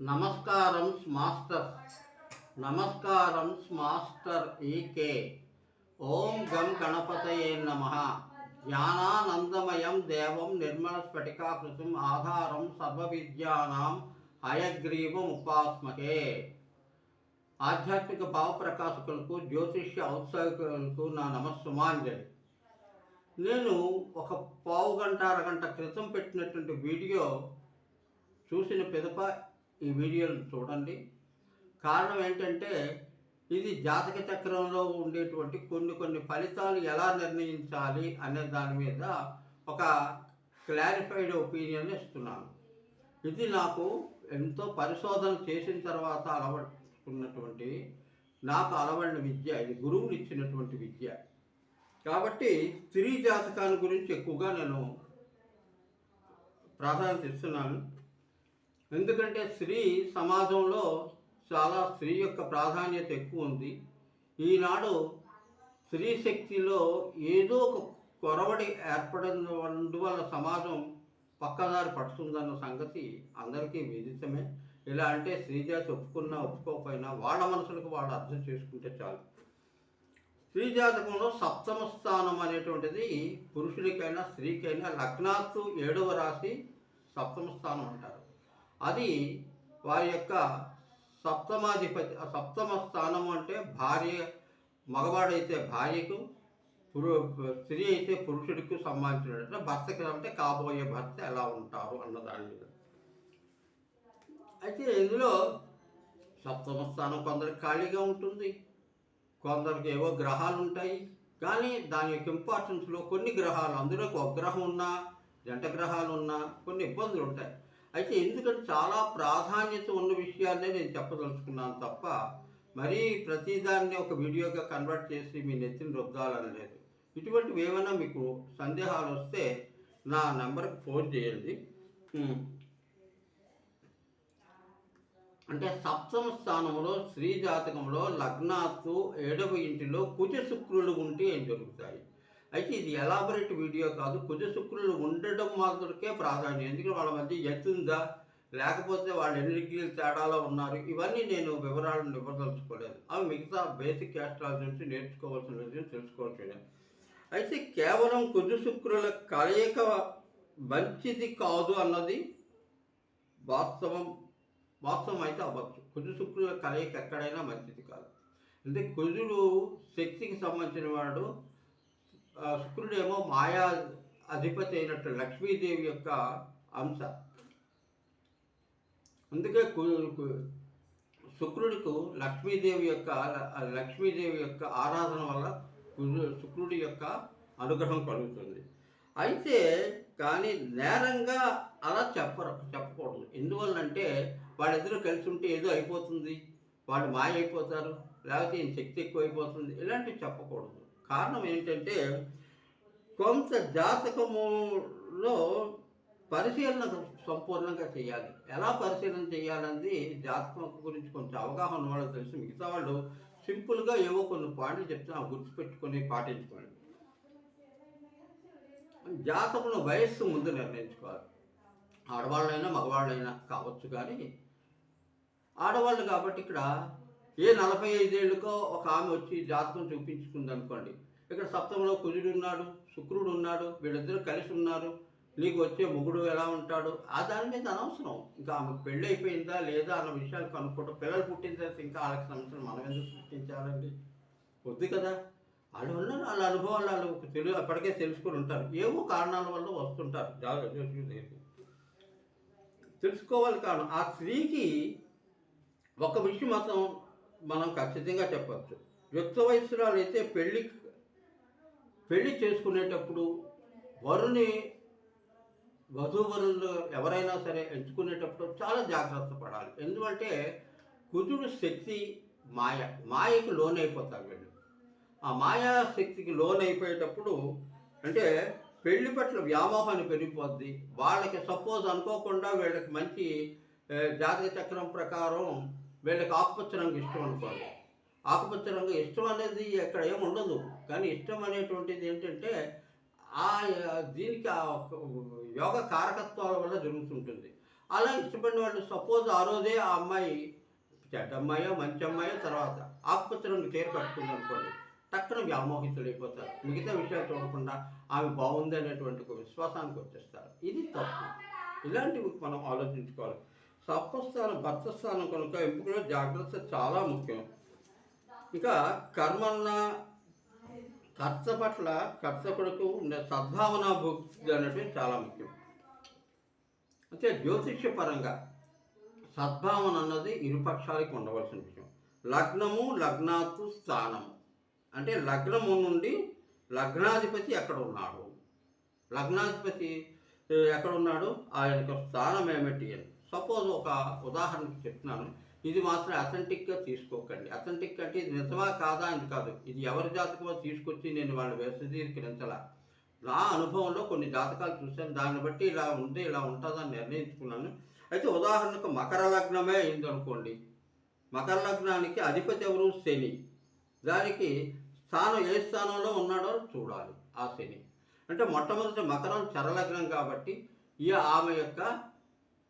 నమస్కారం మాస్టర్. నమస్కారం మాస్టర్ ఈకే ఓం గం గణపతయే నమ. జ్ఞానానందమయం దేవం నిర్మల స్ఫటికాకృతం ఆధారం సర్వవిద్యానాం హయగ్రీవం ఉపాస్మకే ఆధ్యాత్మిక భావప్రకాశకులకు జ్యోతిష్య ఔత్సాహికులకు నా నమస్సుమాంజలి. నేను ఒక పావు గంట అరగంట క్రితం పెట్టినటువంటి వీడియో చూసిన పిదప ఈ వీడియోను చూడండి. కారణం ఏంటంటే ఇది జాతక చక్రంలో ఉండేటువంటి కొన్ని కొన్ని ఫలితాలు ఎలా నిర్ణయించాలి అనే దాని మీద ఒక క్లారిఫైడ్ ఒపీనియన్ ఇస్తున్నాను. ఇది నాకు ఎంతో పరిశోధన చేసిన తర్వాత అలవడుకున్నటువంటి నాకు అలవడిన విద్య ఇది గురువుని ఇచ్చినటువంటి విద్య. కాబట్టి స్త్రీ జాతకాన్ని గురించి ఎక్కువగా నేను ప్రాధాన్యత ఇస్తున్నాను. ఎందుకంటే స్త్రీ సమాజంలో చాలా స్త్రీ యొక్క ప్రాధాన్యత ఎక్కువ ఉంది. ఈనాడు స్త్రీ శక్తిలో ఏదో ఒక కొరవడి ఏర్పడినందువల్ల సమాజం పక్కదారి పడుతుందన్న సంగతి అందరికీ విదితమే. ఇలా అంటే స్త్రీజాతి ఒప్పుకున్నా ఒప్పుకోకపోయినా వాళ్ళ మనసులకు వాళ్ళు అర్థం చేసుకుంటే చాలు. స్త్రీ జాతకంలో సప్తమ స్థానం అనేటువంటిది పురుషుడికైనా స్త్రీకైనా లగ్నాత్తు ఏడవ రాశి సప్తమ స్థానం అంటారు. అది వారి యొక్క సప్తమాధిపతి సప్తమ స్థానం అంటే భార్య మగవాడైతే భార్యకు పురు స్త్రీ అయితే పురుషుడికి సంబంధించిన అంటే భర్తకి అంటే కాబోయే భర్త ఎలా ఉంటారు అన్న దాని మీద. అయితే ఇందులో సప్తమ స్థానం కొందరికి ఖాళీగా ఉంటుంది. కొందరికి ఏవో గ్రహాలు ఉంటాయి. కానీ దాని యొక్క ఇంపార్టెన్స్లో కొన్ని గ్రహాలు అందులో ఒక గ్రహం ఉన్నా జంట గ్రహాలు ఉన్నా కొన్ని ఇబ్బందులు ఉంటాయి. అయితే ఎందుకంటే చాలా ప్రాధాన్యత ఉన్న విషయాన్నే నేను చెప్పదలుచుకున్నాను తప్ప మరీ ప్రతిదాన్ని ఒక వీడియోగా కన్వర్ట్ చేసి మీ నెత్తిని రుద్దాలని లేదు. ఇటువంటివి ఏమైనా మీకు సందేహాలు వస్తే నా నెంబర్కి ఫోన్ చేయండి. అంటే సప్తమ స్థానంలో స్త్రీ జాతకంలో లగ్నాత్తు ఏడవ ఇంటిలో కుజ శుక్రులు ఉంటే ఏం జరుగుతాయి? అయితే ఇది ఎలాబరేట్ వీడియో కాదు. కుజ శుక్రులు ఉండడం మాత్రకే ప్రాధాన్యం. ఎందుకంటే వాళ్ళ మధ్య ఎత్తు ఉందా? లేకపోతే వాళ్ళు ఎన్ని డిగ్రీలు తేడాలో ఉన్నారు? ఇవన్నీ నేను వివరాలను ఇవ్వదలుచుకోలేదు. అవి మిగతా బేసిక్ ఆస్ట్రాలజీ నుంచి నేర్చుకోవాల్సిన విషయం తెలుసుకోవచ్చు అయితే కేవలం కుజ శుక్రుల కలయిక మంచిది కాదు అన్నది వాస్తవం. వాస్తవం అయితే అవ్వచ్చు. కుజు శుక్రుల కలయిక ఎక్కడైనా మంచిది కాదు. అంటే కుజుడు శక్తికి సంబంధించిన వాడు శుక్రుడేమో మాయా అధిపతి అయినట్టు లక్ష్మీదేవి యొక్క అంశ. అందుకే శుక్రుడికి లక్ష్మీదేవి యొక్క లక్ష్మీదేవి యొక్క ఆరాధన వల్ల శుక్రుడి యొక్క అనుగ్రహం కలుగుతుంది. అయితే కానీ నేరంగా అలా చెప్పరు చెప్పకూడదు. ఎందువల్లంటే వాళ్ళిద్దరూ కలిసి ఉంటే ఏదో అయిపోతుంది. వాళ్ళు మాయ అయిపోతారు లేకపోతే ఈయన శక్తి ఎక్కువైపోతుంది. ఇలాంటివి చెప్పకూడదు. కారణం ఏంటంటే కొంత జాతకములో పరిశీలన సంపూర్ణంగా చేయాలి. ఎలా పరిశీలన చేయాలన్నది జాతకం గురించి కొంచెం అవగాహన ఉన్న తెలుసు. మిగతా వాళ్ళు సింపుల్గా ఏవో కొన్ని పాయింట్లు చెప్తే గుర్తుపెట్టుకొని పాటించుకోండి. జాతకంలో వయస్సు ముందు నిర్ణయించుకోవాలి. ఆడవాళ్ళైనా మగవాళ్ళైనా కావచ్చు కానీ ఆడవాళ్ళు కాబట్టి ఇక్కడ ఏ నలభై ఐదేళ్ళకో ఒక ఆమె వచ్చి జాతకం చూపించుకుంది అనుకోండి ఇక్కడ సప్తంలో కుజుడు ఉన్నాడు శుక్రుడు ఉన్నాడు వీళ్ళిద్దరూ కలిసి ఉన్నారు. నీకు వచ్చే మొగుడు ఎలా ఉంటాడు? ఆ దాని మీద అనవసరం. ఇంకా ఆమెకు పెళ్ళి అయిపోయిందా లేదా అన్న విషయాలు కనుక్కోవటం. పిల్లలు పుట్టిన తర్వాత ఇంకా వాళ్ళకి సమస్యలు మనం ఎందుకు సృష్టించాలండి? వద్దు కదా. వాళ్ళు ఉన్న వాళ్ళ అనుభవాలు వాళ్ళు తెలు అప్పటికే తెలుసుకొని ఉంటారు. ఏవో కారణాల వల్ల వస్తుంటారు. జాగ్రత్త తెలుసుకోవాలి కారణం. ఆ స్త్రీకి ఒక విషయం మాత్రం మనం ఖచ్చితంగా చెప్పచ్చు. యుక్త వయస్సురాలు అయితే పెళ్ళి పెళ్ళి చేసుకునేటప్పుడు వరుని వధూవరులు ఎవరైనా సరే ఎంచుకునేటప్పుడు చాలా జాగ్రత్త పడాలి. ఎందుకంటే కుజుడు శక్తి మాయ మాయకు లోనైపోతారు వీళ్ళు. ఆ మాయా శక్తికి లోనైపోయేటప్పుడు అంటే పెళ్ళి పట్ల వ్యామోహాన్ని పెరిగిపోద్ది. వాళ్ళకి సపోజ్ అనుకోకుండా వీళ్ళకి మంచి జాతక చక్రం ప్రకారం వీళ్ళకి ఆకుపచ్చ రంగు ఇష్టం అనుకోండి. ఆకుపచ్చ రంగు ఇష్టం అనేది ఎక్కడ ఏమి ఉండదు. కానీ ఇష్టం అనేటువంటిది ఏంటంటే ఆ దీనికి ఆ యోగ కారకత్వాల వల్ల జరుగుతుంటుంది. అలా ఇష్టపడిన వాళ్ళు సపోజ్ ఆ రోజే ఆ అమ్మాయి చెడ్డ అమ్మాయో మంచి అమ్మాయో తర్వాత ఆకుపచ్చ రంగు తీరు కట్టుకుంది అనుకోండి టక్కున వ్యామోహితులైపోతారు. మిగతా విషయాలు చూడకుండా ఆమె బాగుంది అనేటువంటి ఒక విశ్వాసానికి వచ్చేస్తారు. ఇది తప్పు. ఇలాంటివి మనం ఆలోచించుకోవాలి. సప్తస్థానం భర్త స్థానం కనుక ఎంపికలో జాగ్రత్త చాలా ముఖ్యం. ఇక కర్మన్న కర్త పట్ల కర్తకుడుకు ఉండే సద్భావన భక్తి అనేటివి చాలా ముఖ్యం. అయితే జ్యోతిష్య పరంగా సద్భావన అన్నది ఇరుపక్షాలకి ఉండవలసిన విషయం. లగ్నము లగ్నాతు స్థానము. అంటే లగ్నము నుండి లగ్నాధిపతి ఎక్కడ ఉన్నాడు? లగ్నాధిపతి ఎక్కడ ఉన్నాడు? ఆ యొక్క స్థానం ఏమిటి అని. సపోజ్ ఒక ఉదాహరణకి చెప్తున్నాను. ఇది మాత్రం అథెంటిక్గా తీసుకోకండి. అథెంటిక్ అంటే ఇది నిజమా కాదా అని కాదు. ఇది ఎవరి జాతకమో తీసుకొచ్చి నేను వాళ్ళ విశదీకరించాల నా అనుభవంలో కొన్ని జాతకాలు చూశాను. దాన్ని బట్టి ఇలా ఉంది ఇలా ఉంటుందని నిర్ణయించుకున్నాను. అయితే ఉదాహరణకు మకర లగ్నమే అయింది అనుకోండి మకర లగ్నానికి అధిపతి ఎవరు? శని. దానికి స్థానం ఏ స్థానంలో ఉన్నాడో చూడాలి ఆ శని. అంటే మొట్టమొదటి మకరం చరలగ్నం కాబట్టి ఈ ఆమె యొక్క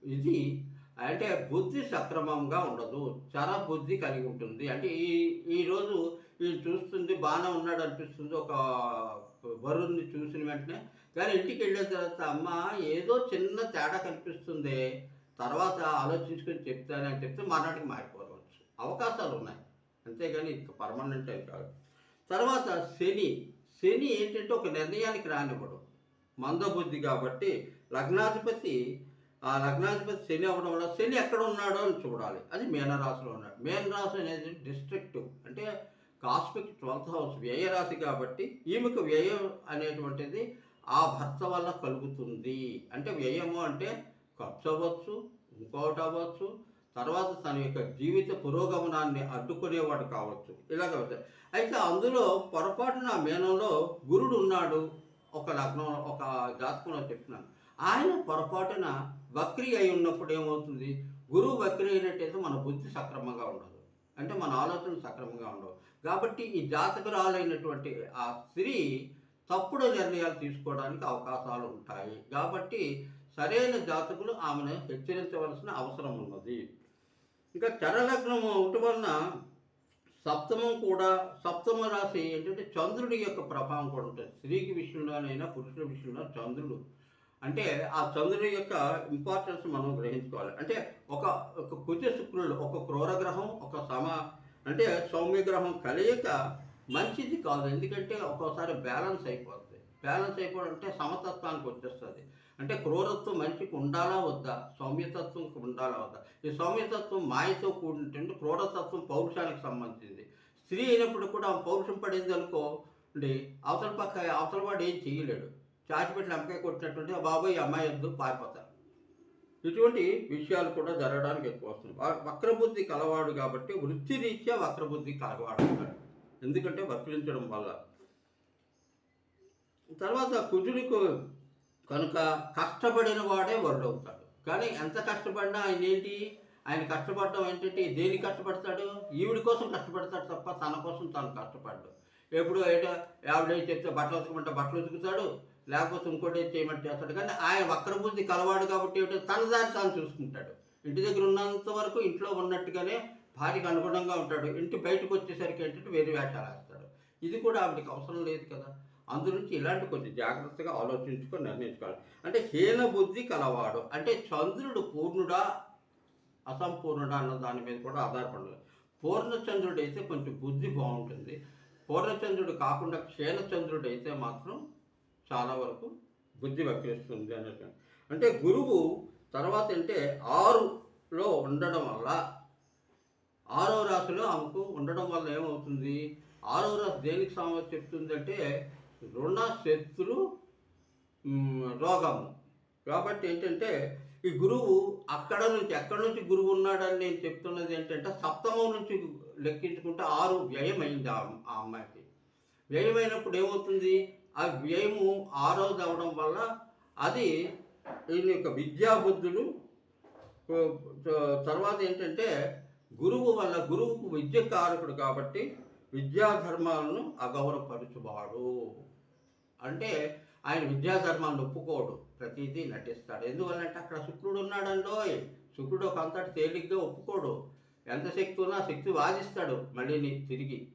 ఇది అంటే బుద్ధి సక్రమంగా ఉండదు. చాలా బుద్ధి కలిగి ఉంటుంది. అంటే ఈ ఈరోజు ఈ చూస్తుంది బాగానే ఉన్నాడు అనిపిస్తుంది. ఒక వరుణ్ణి చూసిన వెంటనే కానీ ఇంటికి వెళ్ళిన తర్వాత అమ్మ ఏదో చిన్న తేడా కనిపిస్తుంది. తర్వాత ఆలోచించుకొని చెప్తానని చెప్తే మర్నాటికి మారిపోవచ్చు. అవకాశాలు ఉన్నాయి. అంతేగాని ఇంక పర్మనెంట్ అని కాదు. తర్వాత శని. శని ఏంటంటే ఒక నిర్ణయానికి రానివ్వడు. మందబుద్ధి కాబట్టి లగ్నాధిపతి ఆ లగ్నాధిపతి శని అవ్వడం వల్ల శని ఎక్కడ ఉన్నాడో అని చూడాలి. అది మీనరాశిలో ఉన్నాడు. మీనరాశి అనేది డిస్ట్రిక్ట్ అంటే కాస్మిక్ ట్వెల్త్ హౌస్ వ్యయరాశి కాబట్టి ఈమెకు వ్యయం అనేటువంటిది ఆ భర్త వల్ల కలుగుతుంది. అంటే వ్యయము అంటే ఖర్చు అవ్వచ్చు ఇంకోటి అవ్వచ్చు తర్వాత తన యొక్క జీవిత పురోగమనాన్ని అడ్డుకునేవాడు కావచ్చు. ఇలాగ కావచ్చు అయితే అందులో పొరపాటున మేనంలో గురుడు ఉన్నాడు. ఒక లగ్నం ఒక జాతకంలో చెప్తున్నాను. ఆయన పొరపాటున వక్రి అయి ఉన్నప్పుడు ఏమవుతుంది? గురువు వక్రి అయినట్టయితే మన బుద్ధి సక్రమంగా ఉండదు. అంటే మన ఆలోచన సక్రమంగా ఉండవు. కాబట్టి ఈ జాతకురాలైనటువంటి ఆ స్త్రీ తప్పుడు నిర్ణయాలు తీసుకోవడానికి అవకాశాలు ఉంటాయి. కాబట్టి సరైన జాతకులు ఆమెను హెచ్చరించవలసిన అవసరం ఉన్నది. ఇంకా చరలగ్నం ఒకటి వలన సప్తమం కూడా సప్తమ రాశి ఏంటంటే చంద్రుడి యొక్క ప్రభావం కూడా ఉంటుంది. స్త్రీకి విషయంలోనైనా పురుషుల విషయంలో చంద్రుడు. అంటే ఆ చంద్రుడి యొక్క ఇంపార్టెన్స్ మనం గ్రహించుకోవాలి. అంటే ఒక ఒక కుజ శుక్రుడు ఒక క్రూర గ్రహం ఒక సమ అంటే సౌమ్య గ్రహం కలయిక మంచిది కాదు. ఎందుకంటే ఒక్కోసారి బ్యాలెన్స్ అయిపోతుంది బ్యాలెన్స్ అయిపోవడం అంటే సమతత్వానికి వచ్చేస్తుంది. అంటే క్రూరత్వం మనిషికి ఉండాలా వద్దా? సౌమ్యతత్వం ఉండాలా వద్దా? ఈ సౌమ్యతత్వం మాయతో కూడినటువంటి క్రూరతత్వం పౌరుషానికి సంబంధించింది. స్త్రీ అయినప్పుడు కూడా పౌరుషం పడింది అనుకో అండి అవతల పక్క అవతల వాడు ఏం చేయలేడు. చాచిపెట్టిన అమ్మకాయ కొట్టినటువంటి బాబోయ్ అమ్మాయి వద్దు పారిపోతారు. ఇటువంటి విషయాలు కూడా జరగడానికి ఎక్కువ వస్తుంది వక్రబుద్ధి కలవాడు కాబట్టి వృత్తిరీత్యా వక్రబుద్ధి కలవాడు అంటాడు ఎందుకంటే వక్రించడం వల్ల. తర్వాత కుజుడికి కనుక కష్టపడిన వాడే వరుడవుతాడు కానీ ఎంత కష్టపడినా ఆయన ఏంటి? ఆయన కష్టపడడం ఏంటంటే దేనికి కష్టపడతాడు? ఈవిడి కోసం కష్టపడతాడు తప్ప తన కోసం తను కష్టపడ్డు. ఎప్పుడు ఏంటో ఆవిడ చెప్తే బట్టలు ఉతకమంటే బట్టలు ఉతుకుతాడు లేకపోతే ఇంకోటి చేయమంటే చేస్తాడు. కానీ ఆయన వక్రబుద్ధి కలవాడు కాబట్టి ఏమిటో తన దారి తాను చూసుకుంటాడు. ఇంటి దగ్గర ఉన్నంత వరకు ఇంట్లో ఉన్నట్టుగానే భార్యకు అనుగుణంగా ఉంటాడు. ఇంటి బయటకు వచ్చేసరికి ఏంటంటే వేరే వేషాలు వేస్తాడు. ఇది కూడా ఆవిడకి అవసరం లేదు కదా. అందులోంచి ఇలాంటి కొంచెం జాగ్రత్తగా ఆలోచించుకొని నిర్ణయించుకోవాలి. అంటే హీన బుద్ధి కలవాడు అంటే చంద్రుడు పూర్ణుడా అసంపూర్ణుడా అన్న దాని మీద కూడా ఆధారపడదు పూర్ణచంద్రుడు అయితే కొంచెం బుద్ధి బాగుంటుంది. పూర్ణచంద్రుడు కాకుండా క్షీణచంద్రుడు అయితే మాత్రం చాలా వరకు బుద్ధి వక్రిస్తుంది అన్నట్టు అంటే గురువు తర్వాత అంటే ఆరులో ఉండడం వల్ల ఆరో రాశిలో ఆమెకు ఉండడం వల్ల ఏమవుతుంది? ఆరో రాశి దేనికి సామర్థ్యం చెప్తుందంటే రుణ శత్రు రోగము. కాబట్టి ఏంటంటే ఈ గురువు అక్కడ నుంచి ఎక్కడ నుంచి గురువు ఉన్నాడని నేను చెప్తున్నది ఏంటంటే సప్తమం నుంచి లెక్కించుకుంటే ఆరు వ్యయం అయింది ఆ ఆ అమ్మాయికి. వ్యయమైనప్పుడు ఏమవుతుంది? ఆ వ్యయము ఆరోజు అవడం వల్ల అది ఈయన యొక్క విద్యాబుద్ధులు తర్వాత ఏంటంటే గురువు వల్ల గురువుకు విద్య కారకుడు కాబట్టి విద్యాధర్మాలను అగౌరవపరచువాడు. అంటే ఆయన విద్యాధర్మాన్ని ఒప్పుకోడు. ప్రతిదీ నటిస్తాడు. ఎందువల్లంటే అక్కడ శుక్రుడు ఉన్నాడండోయ్ శుక్రుడు ఒక అంతటి తేలిగ్గా ఒప్పుకోడు. ఎంత శక్తి ఉన్నా శక్తి వాదిస్తాడు మళ్ళీ తిరిగి.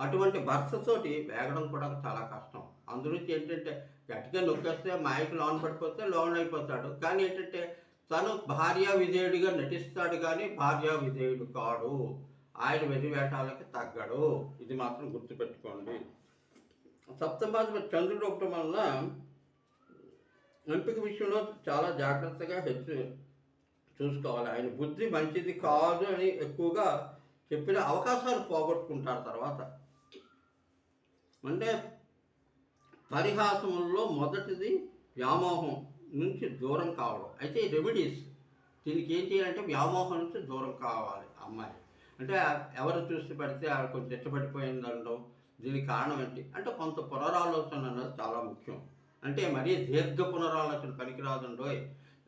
అటువంటి భర్తతోటి వేగడం కూడా చాలా కష్టం. అందులోంచి ఏంటంటే గట్టిగా నొక్కేస్తే మాయకు లోన్ పడిపోతే లోన్ అయిపోతాడు. కానీ ఏంటంటే తను భార్య విధేయుడిగా నటిస్తాడు కానీ భార్య విధేయుడు కాడు. ఆయన వెలివేటాలకి తగ్గడు. ఇది మాత్రం గుర్తుపెట్టుకోండి. సప్తమాధిపతి చంద్రుడు ఒకటం వలన ఎంపిక విషయంలో చాలా జాగ్రత్తగా హెచ్చు చూసుకోవాలి. ఆయన బుద్ధి మంచిది కాదు అని ఎక్కువగా చెప్పిన అవకాశాలు పోగొట్టుకుంటారు తర్వాత. అంటే పరిహాసముల్లో మొదటిది వ్యామోహం నుంచి దూరం కావడం. అయితే రెమెడీస్ దీనికి ఏం చేయాలంటే వ్యామోహం నుంచి దూరం కావాలి అమ్మాయి. అంటే ఎవరు చూసి పెడితే కొంచెం ఇష్టపడిపోయిందండం దీనికి కారణం ఏంటి? అంటే కొంత పునరాలోచన అన్నది చాలా ముఖ్యం. అంటే మరీ దీర్ఘ పునరాలోచన పనికిరాదండోయ్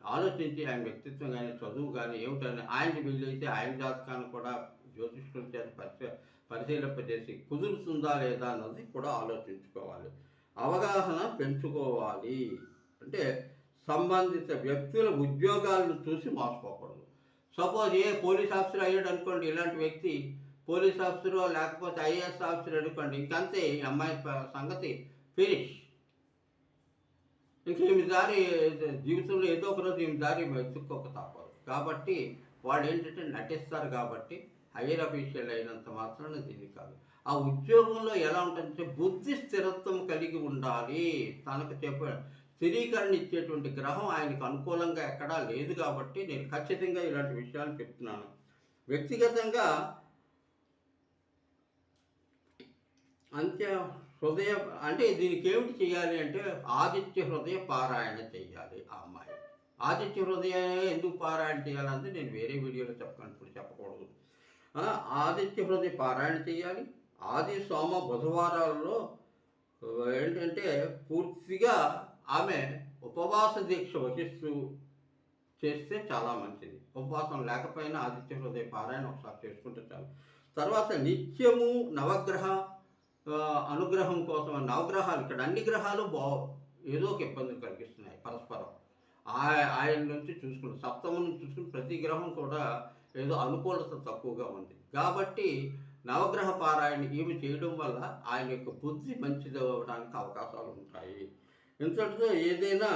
ఆలోచించి ఆయన వ్యక్తిత్వం కానీ చదువు కానీ ఏమిటని ఆయన వీలైతే ఆయన జాతకాన్ని కూడా జ్యోతిష్కుల చేత పరిశీ పరిశీలింపజేసి కుదురుతుందా లేదా అన్నది కూడా ఆలోచించుకోవాలి. అవగాహన పెంచుకోవాలి. అంటే సంబంధిత వ్యక్తుల ఉద్యోగాలను చూసి మార్చుకోకూడదు సపోజ్ ఏ పోలీస్ ఆఫీసర్ అయ్యాడు అనుకోండి ఇలాంటి వ్యక్తి పోలీస్ ఆఫీసరో లేకపోతే ఐఏఎస్ ఆఫీసర్ అనుకోండి ఇంకంతే ఈ అమ్మాయి సంగతి ఫినిష్. ఇంక ఈమె దారి జీవితంలో ఏదో ఒక రోజు ఈమె దారి ఎత్తుక్కోక తప్పదు. కాబట్టి వాళ్ళు ఏంటంటే నటిస్తారు కాబట్టి హైయర్ అఫీషియల్ అయినంత మాత్రాన దీన్ని కాదు. ఆ ఉద్యోగంలో ఎలా ఉంటుందంటే బుద్ధి స్థిరత్వం కలిగి ఉండాలి. తనకు చెప్ప స్థిరీకరణ ఇచ్చేటువంటి గ్రహం ఆయనకు అనుకూలంగా ఎక్కడా లేదు కాబట్టి నేను ఖచ్చితంగా ఇలాంటి విషయాలు చెప్తున్నాను. వ్యక్తిగతంగా అంత్య హృదయ అంటే దీనికి ఏమిటి చేయాలి అంటే ఆదిత్య హృదయ పారాయణ చేయాలి ఆ అమ్మాయి. ఆదిత్య హృదయ ఎందుకు పారాయణ చేయాలంటే నేను వేరే వీడియోలో చెప్పకండి ఇప్పుడు చెప్పకూడదు. ఆదిత్య హృదయ పారాయణ చేయాలి. ఆది సోమ బుధవారాల్లో ఏంటంటే పూర్తిగా ఆమె ఉపవాస దీక్ష వహిస్తూ చేస్తే చాలా మంచిది. ఉపవాసం లేకపోయినా ఆదిత్య హృదయ పారాయణ ఒకసారి చేసుకుంటే చాలు. తర్వాత నిత్యము నవగ్రహ అనుగ్రహం కోసం నవగ్రహాలు ఇక్కడ. అన్ని గ్రహాలు బా ఏదో ఒక ఇబ్బందులు కలిగిస్తున్నాయి పరస్పరం. ఆయన నుంచి చూసుకుని సప్తమం నుంచి చూసుకుని ప్రతి గ్రహం కూడా ఏదో అనుకూలత తక్కువగా ఉంది. కాబట్టి నవగ్రహ పారాయణ ఈమె చేయడం వల్ల ఆయన యొక్క బుద్ధి మంచిది అవ్వడానికి అవకాశాలు ఉంటాయి. ఇంతటితో ఏదైనా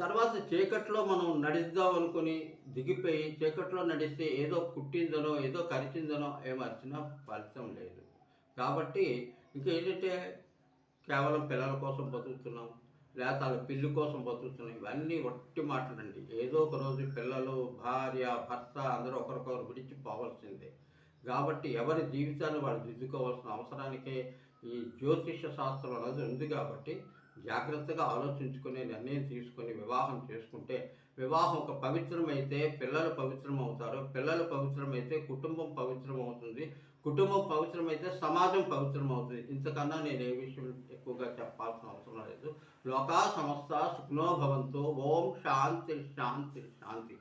తర్వాత చీకట్లో మనం నడిద్దాం అనుకుని దిగిపోయి చీకట్లో నడిస్తే ఏదో కుట్టిందనో ఏదో కరిచిందనో ఏమర్చినా ఫలితం లేదు. కాబట్టి ఇంకేంటంటే కేవలం పిల్లల కోసం బతుకుతున్నాం లేకపోతే వాళ్ళ పిల్లి కోసం బతుకుతున్నాం ఇవన్నీ ఒట్టి మాటలండి. ఏదో ఒక రోజు పిల్లలు భార్య భర్త అందరూ ఒకరికొకరు విడిచిపోవాల్సిందే. కాబట్టి ఎవరి జీవితాన్ని వాళ్ళు దిద్దుకోవాల్సిన అవసరానికే ఈ జ్యోతిష శాస్త్రం అనేది ఉంది కాబట్టి జాగ్రత్తగా ఆలోచించుకునే నిర్ణయం తీసుకొని వివాహం చేసుకుంటే వివాహం ఒక పవిత్రమైతే పిల్లలు పవిత్రం అవుతారు పిల్లలు పవిత్రమైతే కుటుంబం పవిత్రం అవుతుంది కుటుంబం పవిత్రమైతే సమాజం పవిత్రం అవుతుంది ఇంతకన్నా నేను ఏ విషయం ఎక్కువగా చెప్పాల్సిన అవసరం లేదు. లోకా సంస్థ సుఖనోభవంతో ఓం శాంతి శాంతి శాంతి.